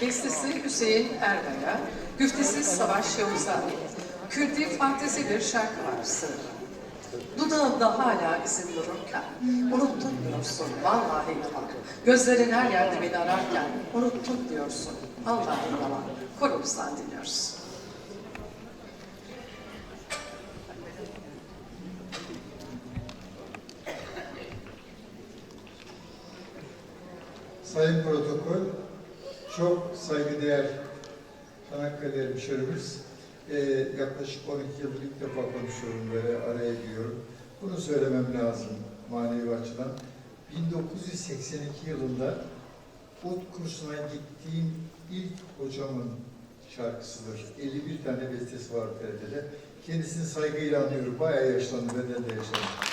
bestesi Hüseyin Erbay'a, güftesi Savaş Yavuz'a. Kürdi fantezi bir şarkı var sırada. Dudağımda hala izin dururken, unuttun diyorsun, vallahi yalan. Gözlerin her yerde beni ararken, unuttun diyorsun, vallahi yalan. Korumuzdan dinliyoruz. Sayın Protokol, çok saygıdeğer Çanakkale hemşerimiz, Ee, yaklaşık 12 yıldır ilk defa konuşuyorum böyle araya giriyorum. Bunu söylemem lazım manevi açıdan. 1982 yılında ut kursuna gittiğim ilk hocamın şarkısıdır. 51 tane bestesi var TRT'de. Kendisini saygıyla anıyorum. Bayağı yaşlandı, benden de yaşlandı.